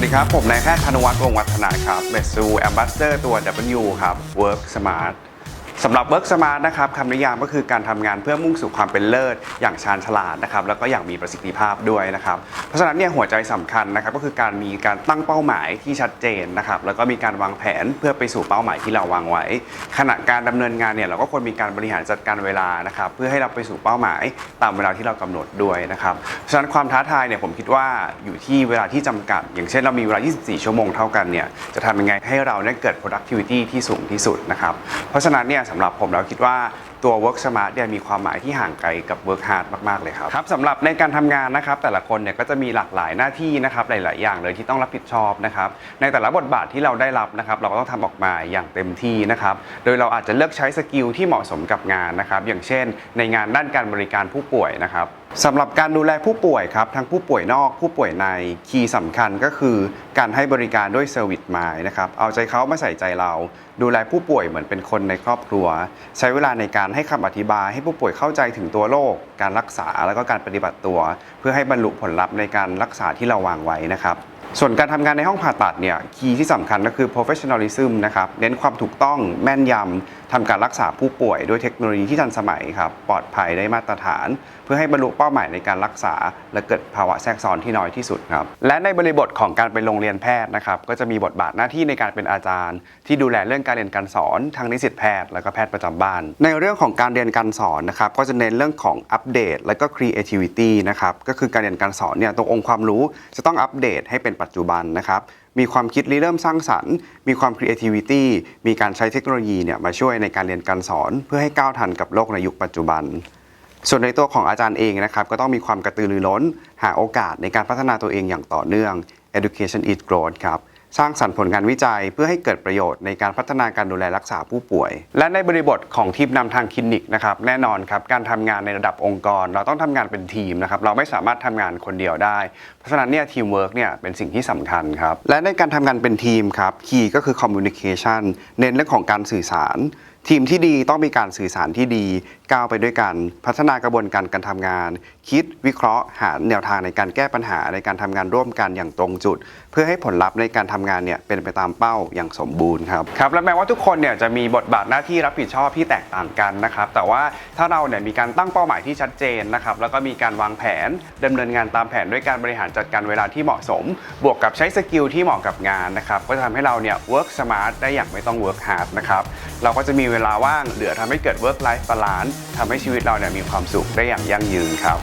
สวัสดีครับ ผมนายแพทย์ธนวัฒน์วงวัฒนาครับเบสูแอมบาสเตอร์ตัว W ครับ Work Smart สำหรับ Work Smart นะครับคำนิยามก็คือการทำงานเพื่อมุ่งสู่ความเป็นเลิศ อย่างชาญฉลาดนะครับแล้วก็อย่างมีประสิทธิภาพด้วยนะครับเพราะฉะนั้นเนี่ยหัวใจสำคัญนะครับก็คือการมีการตั้งเป้าหมายที่ชัดเจนนะครับแล้วก็มีการวางแผนเพื่อไปสู่เป้าหมายที่เราวางไว้ ขณะการดำเนินงานเนี่ยเราก็ควรมีการบริหารจัดการเวลานะครับเพื่อให้เราไปสู่เป้าหมายตามเวลาที่เรากำหนดด้วยนะครับเพราะฉะนั้นความท้าทายเนี่ยผมคิดว่าอยู่ที่เวลาที่จำกัด อย่างเช่นเรามีเวลา 24 ชั่วโมงเท่ากันเนี่ยจะทำยังไงให้เราเนี่ยเกิด productivity ที่สูงที่สุดนะครับเพราะฉะนั้นเนี่ยสำหรับผมแล้วคิดว่า ตัว work smart เนี่ยมีความหมายที่ห่างไกลกับ work hard มากๆเลยครับครับสำหรับในการทำงานนะครับแต่ละคนเนี่ยก็จะมีหลากหลายหน้าที่นะครับหลาย ๆ อย่างเลยที่ต้องรับผิดชอบนะครับในแต่ละบทบาทที่เราได้รับนะครับเราก็ต้องทำออกมาอย่างเต็มที่นะครับโดยเราอาจจะเลือกใช้สกิลที่เหมาะสมกับงานนะครับอย่างเช่น ในงานด้านการบริการผู้ป่วยนะครับสำหรับการดูแลผู้ป่วยครับทั้งผู้ป่วยนอกผู้ป่วยในคีย์สำคัญก็คือ การให้บริการด้วยเซอร์วิสมายนะครับเอาใจเขามาใส่ใจเรา ดูแลผู้ป่วยเหมือนเป็นคนในครอบครัว ใช้เวลาในการให้คำอธิบายให้ผู้ป่วยเข้าใจถึงตัวโรคการรักษาแล้วก็การปฏิบัติตัว เพื่อให้บรรลุผลลัพธ์ในการรักษาที่เราวางไว้นะครับ ส่วนการทำงานในห้องผ่าตัดเนี่ยคีย์ที่สำคัญก็คือ professionalism นะครับเน้นความถูกต้องแม่นยำทำการรักษาผู้ป่วยด้วยเทคโนโลยีที่ทันสมัยครับปลอดภัยได้มาตรฐาน เพื่อให้บรรลุเป้าหมายในการรักษา และเกิดภาวะแทรกซ้อนที่น้อยที่สุดครับและในบริบทของการเป็นโรงเรียนแพทย์นะครับก็จะมีบทบาทหน้าที่ในการเป็นอาจารย์ ที่ดูแลเรื่องการเรียนการสอนทั้งนิสิตแพทย์และก็แพทย์ประจำบ้าน ในเรื่องของการเรียนการสอนนะครับก็จะเน้นเรื่องของอัปเดต และก็ creativity นะครับก็คือการเรียนการสอนเนี่ยตรงองค์ความรู้จะต้องอัปเดตให้เป็นปัจจุบันนะครับ มีความคิดริเริ่มสร้างสรรค์ มีความ creativity มีการใช้เทคโนโลยีเนี่ยมาช่วยในการเรียนการสอน เพื่อให้ก้าวทันกับโลกในยุคปัจจุบัน ส่วนในตัวของอาจารย์เองนะครับ ก็ต้องมีความกระตือรือร้น หาโอกาสในการพัฒนาตัวเองอย่างต่อเนื่อง education is growth ครับ สร้างสรรค์ผลงานวิจัยเพื่อให้เกิดประโยชน์ในการพัฒนาการดูแลรักษาผู้ป่วย และในบริบทของทีมนำทางคลินิกนะครับแน่นอนครับการทำงานในระดับองค์กร เราต้องทำงานเป็นทีมนะครับเราไม่สามารถทำงานคนเดียวได้ เพราะฉะนั้นเนี่ยทีมเวิร์กเนี่ยเป็นสิ่งที่สำคัญครับและในการทำงานเป็นทีมครับคีย์ก็คือคอมมูนิเคชันเน้นเรื่องของการสื่อสาร ทีมที่ดีต้องมีการสื่อสารที่ดี ก้าวไปด้วยกัน พัฒนากระบวนการการทำงาน คิดวิเคราะห์หาแนวทางในการแก้ปัญหาในการทำงานร่วมกันอย่างตรงจุด เพื่อให้ผลลัพธ์ในการทำงานเนี่ยเป็นไปตามเป้าอย่างสมบูรณ์ครับครับและแม้ว่าทุกคนเนี่ยจะมีบทบาทหน้าที่รับผิดชอบที่แตกต่างกันนะครับแต่ว่าถ้าเราเนี่ยมีการตั้งเป้าหมายที่ชัดเจนนะครับแล้วก็มีการวางแผนดำเนินงานตามแผนด้วยการบริหารจัดการเวลาที่เหมาะสม บวกกับใช้สกิลที่เหมาะกับงานนะครับก็จะทำให้เราเนี่ย work smart ได้อย่างไม่ต้อง work hard นะครับ เราก็จะมีเวลาว่างเหลือทำให้เกิด work life balance ทำให้ชีวิตเราเนี่ยมีความสุขได้อย่างยั่งยืนครับ